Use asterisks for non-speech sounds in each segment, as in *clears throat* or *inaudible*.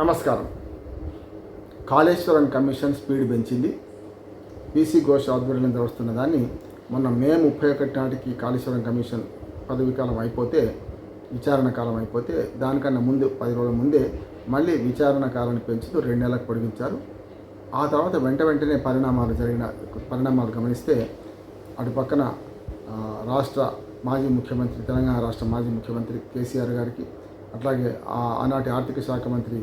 నమస్కారం. Kaleshwaram commission speed పెంచింది. PC Ghosh ఆధ్వర్యంలో జరుగుతున్న దాన్ని మొన్న మే ముప్పై ఒకటి నాటికి కాళేశ్వరం కమిషన్ పదవి కాలం అయిపోతే విచారణ కాలం అయిపోతే దానికన్నా ముందు పది రోజుల ముందే మళ్ళీ విచారణ కాలాన్ని పెంచుతూ రెండు నెలలకు పొడిగించారు. ఆ తర్వాత వెంట వెంటనే పరిణామాలు జరిగిన పరిణామాలు గమనిస్తే అటు పక్కన రాష్ట్ర మాజీ ముఖ్యమంత్రి తెలంగాణ రాష్ట్ర మాజీ ముఖ్యమంత్రి కేసీఆర్ గారికి అట్లాగే ఆ ఆనాటి ఆర్థిక శాఖ మంత్రి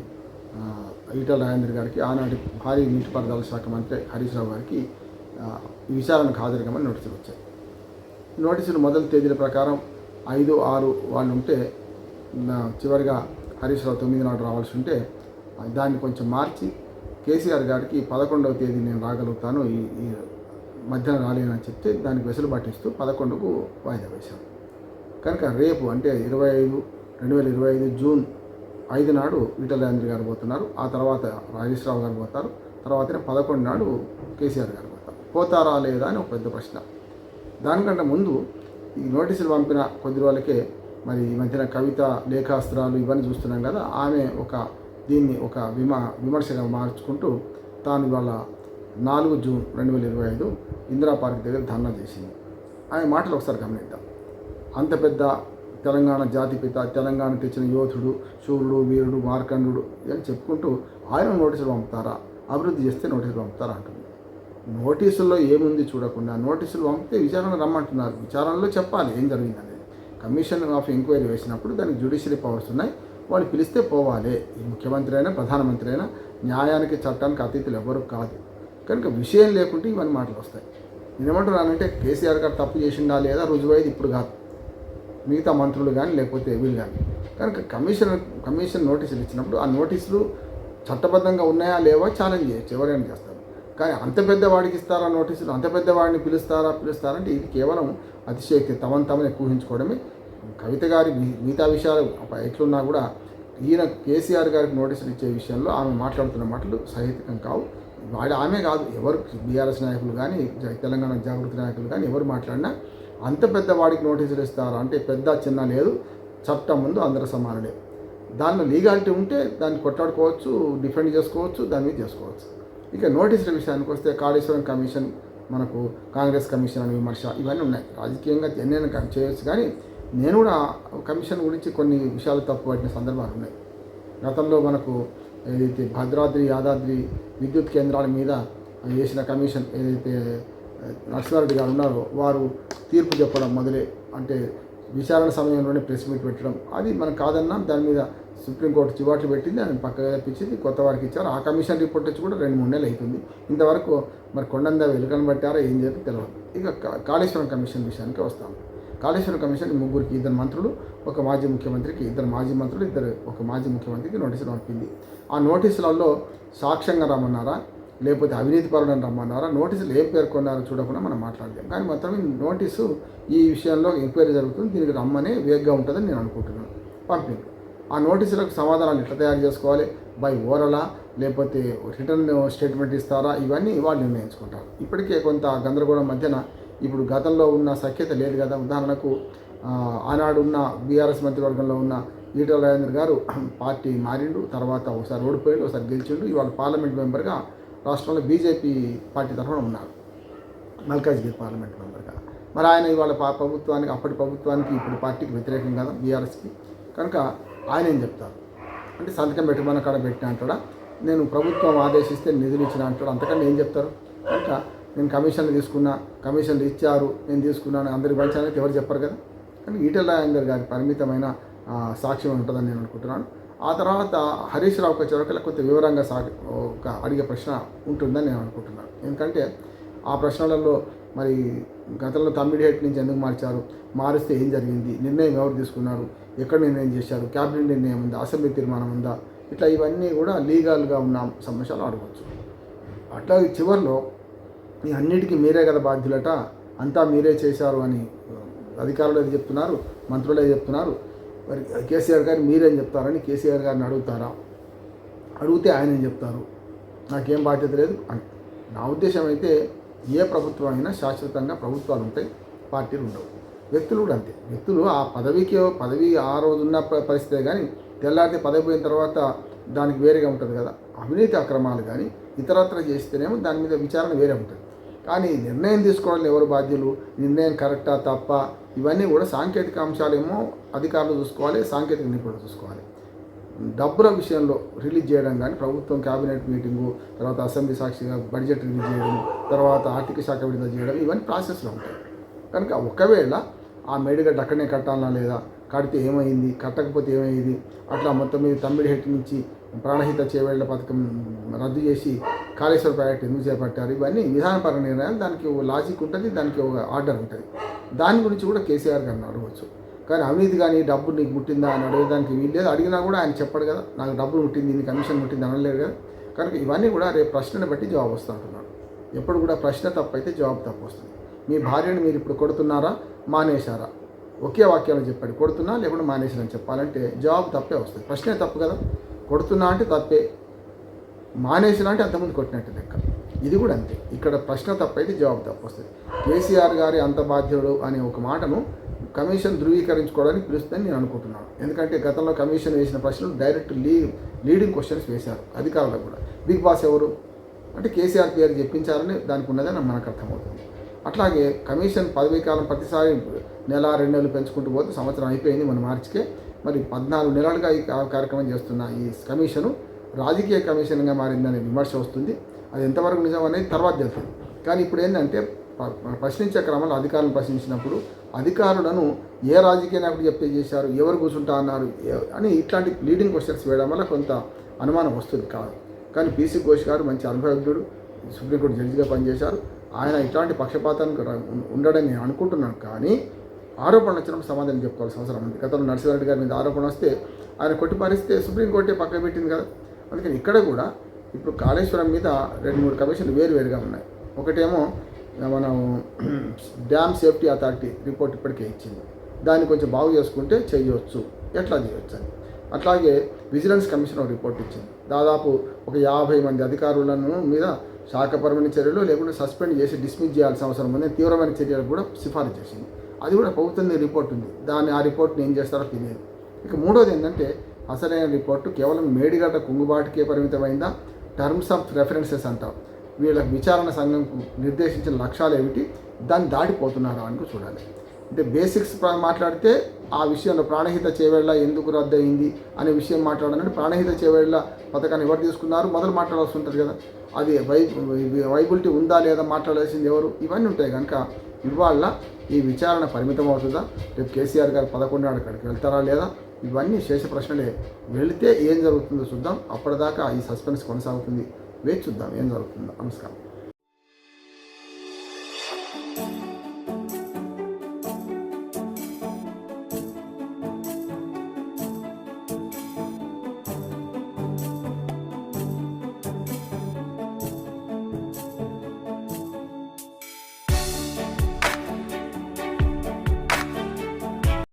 ఈటల రాజేంద్ర గారికి ఆనాటి భారీ నీటిపారుదల శాఖ మంత్రి హరీష్ రావు గారికి విచారణకు హాజరుకమని నోటీసులు వచ్చాయి. నోటీసులు మొదటి తేదీల ప్రకారం ఐదు ఆరు వాళ్ళు ఉంటే చివరిగా హరీష్ రావు తొమ్మిది నాడు రావాల్సి ఉంటే దాన్ని కొంచెం మార్చి కేసీఆర్ గారికి పదకొండవ తేదీ నేను రాగలుగుతాను ఈ ఈ మధ్యాహ్నం రాలేనని చెప్తే దానికి వెసులుబాటు ఇస్తూ పదకొండుకు వాయిదా వేశాం కనుక రేపు అంటే ఇరవై ఐదు రెండు వేల ఇరవై ఐదు జూన్ ఐదు నాడు ఈటల రాజేంద్ర గారు పోతున్నారు. ఆ తర్వాత రాజేశ్వరరావు రావు గారు పోతారు. తర్వాతనే పదకొండు నాడు కేసీఆర్ గారు పోతారు. పోతారా లేదా అని ఒక పెద్ద ప్రశ్న. దానికంటే ముందు ఈ నోటీసులు పంపిన కొద్ది రోజులకే మరి ఈ మధ్యన కవిత లేఖాస్త్రాలు ఇవన్నీ చూస్తున్నాం కదా ఆమె ఒక దీన్ని ఒక విమా విమర్శగా మార్చుకుంటూ తాను ఇవాళ నాలుగు జూన్ రెండు వేల ఇరవై ఐదు ఇందిరా పార్క్ దగ్గర ధర్నా చేసింది. ఆమె మాటలు ఒకసారి గమనిద్దాం. అంత పెద్ద తెలంగాణ జాతిపిత తెలంగాణ తెచ్చిన యోధుడు శూరుడు వీరుడు మార్కండు అని చెప్పుకుంటూ ఆయన నోటీసులు పంపుతారా? అభివృద్ధి చేస్తే నోటీసులు పంపుతారా అంటుంది. నోటీసుల్లో ఏముంది చూడకుండా నోటీసులు పంపితే విచారణ రమ్మంటున్నారు. విచారణలో చెప్పాలి ఏం జరిగింది అనేది కమిషన్ ఆఫ్ ఎంక్వైరీ వేసినప్పుడు దానికి జ్యుడిషియరీ పవర్స్ ఉన్నాయి. వాళ్ళు పిలిస్తే పోవాలి. ఈ ముఖ్యమంత్రి అయినా ప్రధానమంత్రి అయినా న్యాయానికి చట్టానికి అతీతులు ఎవరు కాదు. కనుక విషయం లేకుంటే ఇవన్నీ మాటలు వస్తాయి. నేనేమంటున్నానంటే కేసీఆర్ గారు తప్పు చేసిండా లేదా రుజువైది ఇప్పుడు కాదు. మిగతా మంత్రులు కానీ లేకపోతే వీళ్ళు కానీ కనుక కమిషన్ కమిషన్ నోటీసులు ఇచ్చినప్పుడు ఆ నోటీసులు చట్టబద్ధంగా ఉన్నాయా లేవా ఛాలెంజ్ చేయొచ్చు ఎవరైనా చేస్తారు. కానీ అంత పెద్ద వాడికి ఇస్తారా నోటీసులు? అంత పెద్ద వాడిని పిలుస్తారా పిలుస్తారంటే ఇది కేవలం అతిశయక్తి. తమను తమనే ఊహించుకోవడమే. కవిత గారి మిగతా విషయాలు ఎట్లున్నా కూడా ఈయన కేసీఆర్ గారికి నోటీసులు ఇచ్చే విషయంలో ఆమె మాట్లాడుతున్న మాటలు సహితం కావు. వాడి ఆమె కాదు. ఎవరు బీఆర్ఎస్ నాయకులు కానీ జ- తెలంగాణ జాగృతి నాయకులు కానీ ఎవరు మాట్లాడినా అంత పెద్ద వాడికి నోటీసులు ఇస్తారా అంటే పెద్ద చిన్న లేదు చట్టం ముందు అందరూ సమానులే. దానిలో లీగాలిటీ ఉంటే దాన్ని కొట్లాడుకోవచ్చు డిఫెండ్ చేసుకోవచ్చు దాని మీద చేసుకోవచ్చు. ఇక నోటీసుల విషయానికి వస్తే కాళేశ్వరం కమిషన్ మనకు కాంగ్రెస్ కమిషన్ అని విమర్శ ఇవన్నీ ఉన్నాయి. రాజకీయంగా ఎన్నైనా కం- చేయొచ్చు కానీ నేను కూడా కమిషన్ గురించి కొన్ని విషయాలు తప్పుపట్టిన సందర్భాలు ఉన్నాయి. గతంలో మనకు ఏదైతే భద్రాద్రి యాదాద్రి విద్యుత్ కేంద్రాల మీద చేసిన కమిషన్ ఏదైతే ఆ, గారు ఉన్నారో వారు తీర్పు చెప్పడం మొదలే అంటే విచారణ సమయంలోనే ప్రెస్ మీట్ పెట్టడం. అది మనం కాదన్నా దాని మీద సుప్రీంకోర్టు చివాట్లు పెట్టింది ఆయన పక్కగా తెప్పించింది కొత్త వారికి ఇచ్చారు. ఆ కమిషన్ రిపోర్ట్ వచ్చి కూడా రెండు మూడు నెలలు అవుతుంది ఇంతవరకు మరి కొండంద వెలుకను పట్టారా ఏం చేయాలో తెలియదు ఇక కాళేశ్వరం కమిషన్ విషయానికి వస్తాం. కాళేశ్వరం కమిషన్ ముగ్గురికి ఇద్దరు మంత్రులు ఒక మాజీ ముఖ్యమంత్రికి ఇద్దరు మాజీ మంత్రులు ఇద్దరు ఒక మాజీ ముఖ్యమంత్రికి నోటీసులు పంపింది. ఆ నోటీసులలో సాక్ష్యంగా రమ్మన్నారా? లేకపోతే అవినీతి పరులను రమ్మన్నారా? నోటీసులు ఏం పేర్కొన్నారో చూడకుండా మనం మాట్లాడలేం. కానీ మొత్తం నోటీసు ఈ విషయంలో ఎంక్వైరీ జరుగుతుంది. దీనికి రమ్మనే వేగ్గా ఉంటుందని నేను అనుకుంటున్నాను. పంపింది ఆ నోటీసులకు సమాధానాలు ఎట్లా తయారు చేసుకోవాలి? బై ఓరలా? లేకపోతే రిటర్న్ స్టేట్మెంట్ ఇస్తారా? ఇవన్నీ వాళ్ళు నిర్ణయించుకుంటారు. ఇప్పటికే కొంత గందరగోళం మధ్యన ఇప్పుడు గతంలో ఉన్న సఖ్యత లేదు కదా. ఉదాహరణకు ఆనాడు ఉన్న బీఆర్ఎస్ మంత్రివర్గంలో ఉన్న ఈటల రాజేంద్ర గారు *clears throat* పార్టీ మారిండు. తర్వాత ఒకసారి ఓడిపోయాడు ఒకసారి గెలిచిండు. ఇవాళ పార్లమెంట్ మెంబర్గా రాష్ట్రంలో బీజేపీ పార్టీ తరఫున ఉన్నారు. మల్కాజ్గిరి పార్లమెంట్ మెంబర్గా. మరి ఆయన ఇవాళ పా- ప్రభుత్వానికి అప్పటి ప్రభుత్వానికి ఇప్పుడు పార్టీకి వ్యతిరేకం కదా? బీఆర్ఎస్కి? కనుక ఆయన ఏం చెప్తారు? అంటే సంతకం పెట్టమని అక్కడ పెట్టిన అంటాడా? నేను ప్రభుత్వం ఆదేశిస్తే నిధులు ఇచ్చిన అంటాడు? అంతకంటే ఏం చెప్తారు? కనుక నేను కమిషన్లు తీసుకున్నా కమిషన్లు ఇచ్చారు నేను తీసుకున్నాను అందరికి పంచాలని ఎవరు చెప్పరు కదా? కానీ ఈటల రాజేందర్ గారి పరిమితమైన సాక్ష్యం ఉంటుందని నేను అనుకుంటున్నాను. ఆ తర్వాత హరీష్ రావుకి వచ్చేవరకు కొంత వివరంగా సా ఒక అడిగే ప్రశ్న ఉంటుందని నేను అనుకుంటున్నాను. ఎందుకంటే ఆ ప్రశ్నలలో మరి గతంలో తమ్మిడిహేట్ నుంచి ఎందుకు మార్చారు? మారిస్తే ఏం జరిగింది? నిర్ణయం ఎవరు తీసుకున్నారు? ఎక్కడ నిర్ణయం చేశారు? క్యాబినెట్ నిర్ణయం ఉందా? అసెంబ్లీ తీర్మానం ఉందా? ఇట్లా ఇవన్నీ కూడా లీగల్గా ఉన్న సమస్యలు అడగవచ్చు. అట్లా చివరిలో ఈ అన్నిటికీ మీరే కదా బాధ్యులట? అంతా మీరే చేశారు అని అధికారులు చెప్తున్నారు మంత్రులు చెప్తున్నారు. మరి కేసీఆర్ గారు మీరేం చెప్తారని కేసీఆర్ గారిని అడుగుతారా? అడిగితే ఆయన ఏం చెప్తారు? నాకేం బాధ్యత లేదు అని. నా ఉద్దేశం అయితే ఏ ప్రభుత్వం అయినా శాశ్వతంగా ప్రభుత్వాలు ఉంటాయి పార్టీలు ఉండవు. వ్యక్తులు కూడా అంతే. వ్యక్తులు ఆ పదవికి పదవి ఆ రోజున్న పరిస్థితే కానీ తెల్లారితే పదవి పోయిన తర్వాత దానికి వేరేగా ఉంటుంది కదా. అవినీతి అక్రమాలు కానీ ఇతరత్ర చేస్తేనేమో దాని మీద విచారణ వేరే ఉంటుంది. కానీ నిర్ణయం తీసుకోవాలని ఎవరు బాధ్యులు? నిర్ణయం కరెక్టా తప్ప? ఇవన్నీ కూడా సాంకేతిక అంశాలేమో అధికారులు చూసుకోవాలి సాంకేతిక నిపుణులు చూసుకోవాలి. డబ్బుల విషయంలో రిలీజ్ చేయడం కానీ ప్రభుత్వం క్యాబినెట్ మీటింగు తర్వాత అసెంబ్లీ సాక్షిగా బడ్జెట్ రిలీజ్ చేయడం తర్వాత ఆర్థిక శాఖ విడుదల చేయడం ఇవన్నీ ప్రాసెస్లో ఉంటాయి. కనుక ఒకవేళ ఆ మేడిగడ్డ అక్కడనే కట్టాలన్నా లేదా కడితే ఏమైంది కట్టకపోతే ఏమైంది అట్లా మొత్తం మీద తమ్మిడి హెట్ నుంచి ప్రాణహిత చేవేళ్ళ పథకం రద్దు చేసి కాళేశ్వర ప్రాజెక్ట్ ఎందుకు చేపట్టారు? ఇవన్నీ విధానపర నిర్ణయాలు. దానికి ఒక లాజిక్ ఉంటుంది దానికి ఒక ఆర్డర్ ఉంటుంది. దాని గురించి కూడా కేసీఆర్ గారిని అడగవచ్చు. కానీ అవినీతి కానీ డబ్బు నీకు ముట్టిందా అని అడగడానికి వీల్లేదు. అడిగినా కూడా ఆయన చెప్పడు కదా. నాకు డబ్బులు ముట్టింది నీ కమిషన్ ముట్టింది అనలేరు కదా. కనుక ఇవన్నీ కూడా రేపు ప్రశ్నను బట్టి జవాబు వస్తూ ఉంటున్నాడు ఎప్పుడు కూడా ప్రశ్న తప్పైతే జవాబు తప్పు వస్తుంది. మీ భార్యను మీరు ఇప్పుడు కొడుతున్నారా? మానేశారా? ఒకే వాక్యాలు చెప్పాడు. కొడుతున్నా లేకుండా మానేశారని చెప్పాలంటే జవాబు తప్పే వస్తుంది. ప్రశ్నే తప్పు కదా. కొడుతున్నా అంటే తప్పే మానేసినా అంటే అంతకుముందు కొట్టినట్టు లెక్క. ఇది కూడా అంతే. ఇక్కడ ప్రశ్న తప్పైతే జవాబు తప్పు వస్తుంది కేసీఆర్ గారి అంత బాధ్యుడు అనే ఒక మాటను కమిషన్ ధృవీకరించుకోవడానికి పిలుస్తుందని నేను అనుకుంటున్నాను. ఎందుకంటే గతంలో కమిషన్ వేసిన ప్రశ్నలు డైరెక్ట్ లీ లీడింగ్ క్వశ్చన్స్ వేశారు అధికారులకు కూడా. బిగ్ బాస్ ఎవరు? అంటే కేసీఆర్ పేరు చెప్పించారని దానికి ఉన్నదని మనకు అర్థమవుతుంది. అట్లాగే కమిషన్ పదవీ కాలం ప్రతిసారి నెల రెండు నెలలు పెంచుకుంటూ పోతే సంవత్సరం అయిపోయింది మన మార్చికే. మరి పద్నాలుగు నెలలుగా ఈ కార్యక్రమం చేస్తున్న ఈ కమిషను రాజకీయ కమిషన్గా మారిందనే విమర్శ వస్తుంది. అది ఎంతవరకు నిజం అనేది తర్వాత తెలుస్తుంది. కానీ ఇప్పుడు ఏంటంటే ప- ప్రశ్నించే క్రమంలో అధికారులను ప్రశ్నించినప్పుడు అధికారులను ఏ రాజకీయ నాయకుడు చెప్తే చేశారు ఎవరు కూర్చుంటా అన్నారు అని ఇట్లాంటి లీడింగ్ క్వశ్చన్స్ వేయడం వల్ల కొంత అనుమానం వస్తుంది కాదు. కానీ పీసీ ఘోష్ గారు మంచి అనుభవజ్ఞుడు సుప్రీంకోర్టు జడ్జిగా పనిచేశారు. ఆయన ఇట్లాంటి పక్షపాతానికి ఉండడని నేను అనుకుంటున్నాను. కానీ ఆరోపణలు వచ్చినప్పుడు సమాధానం చెప్పుకోవాల్సిన అవసరం ఉంది. గతంలో నరసింహారెడ్డి గారి మీద ఆరోపణ వస్తే ఆయన కొట్టిపారిస్తే సుప్రీంకోర్టే పక్కన పెట్టింది కదా. అందుకని ఇక్కడ కూడా ఇప్పుడు కాళేశ్వరం మీద రెండు మూడు కమిషన్లు వేరువేరుగా ఉన్నాయి. ఒకటేమో మనం డ్యామ్ సేఫ్టీ అథారిటీ రిపోర్ట్ ఇప్పటికే ఇచ్చింది. దాన్ని కొంచెం బాగు చేసుకుంటే చేయొచ్చు. ఎట్లా చేయొచ్చు అని. అట్లాగే విజిలెన్స్ కమిషన్ ఒక రిపోర్ట్ ఇచ్చింది. దాదాపు ఒక యాభై మంది అధికారులను మీద శాఖపరమైన చర్యలు లేకుంటే సస్పెండ్ చేసి డిస్మిస్ చేయాల్సిన అవసరం ఉంది తీవ్రమైన చర్యలు కూడా సిఫారసు చేసింది. అది కూడా ప్రభుత్వం రిపోర్ట్ ఉంది. దాన్ని ఆ రిపోర్ట్ని ఏం చేస్తారో తెలియదు. ఇక మూడోది ఏంటంటే అసలైన రిపోర్టు కేవలం మేడిగడ్డ కుంగుబాటుకే పరిమితమైందా? టర్మ్స్ ఆఫ్ రెఫరెన్సెస్ అంటాం. వీళ్ళ విచారణ సంఘం నిర్దేశించిన లక్ష్యాలు ఏమిటి? దాన్ని దాటిపోతున్నారా అని చూడాలి. అంటే బేసిక్స్ మాట్లాడితే ఆ విషయంలో ప్రాణహిత చేవేళ్ళ ఎందుకు రద్దయింది అనే విషయం మాట్లాడాలంటే ప్రాణహిత చేవేళ్ళ పథకాన్ని ఎవరు తీసుకున్నారు? మొదలు మాట్లాడాల్సి ఉంటుంది కదా. అది వై వైబిలిటీ ఉందా లేదా మాట్లాడాల్సింది ఎవరు? ఇవన్నీ ఉంటాయి కనుక ఇవాళ ఈ విచారణ పరిమితం అవుతుందా? రేపు కేసీఆర్ గారు పదకొండు నాడు అక్కడికి వెళ్తారా లేదా? ఇవన్నీ శేష ప్రశ్నలే. వెళితే ఏం జరుగుతుందో చూద్దాం. అప్పటిదాకా ఈ సస్పెన్స్ కొనసాగుతుంది. వేచి చూద్దాం ఏం జరుగుతుందో. నమస్కారం.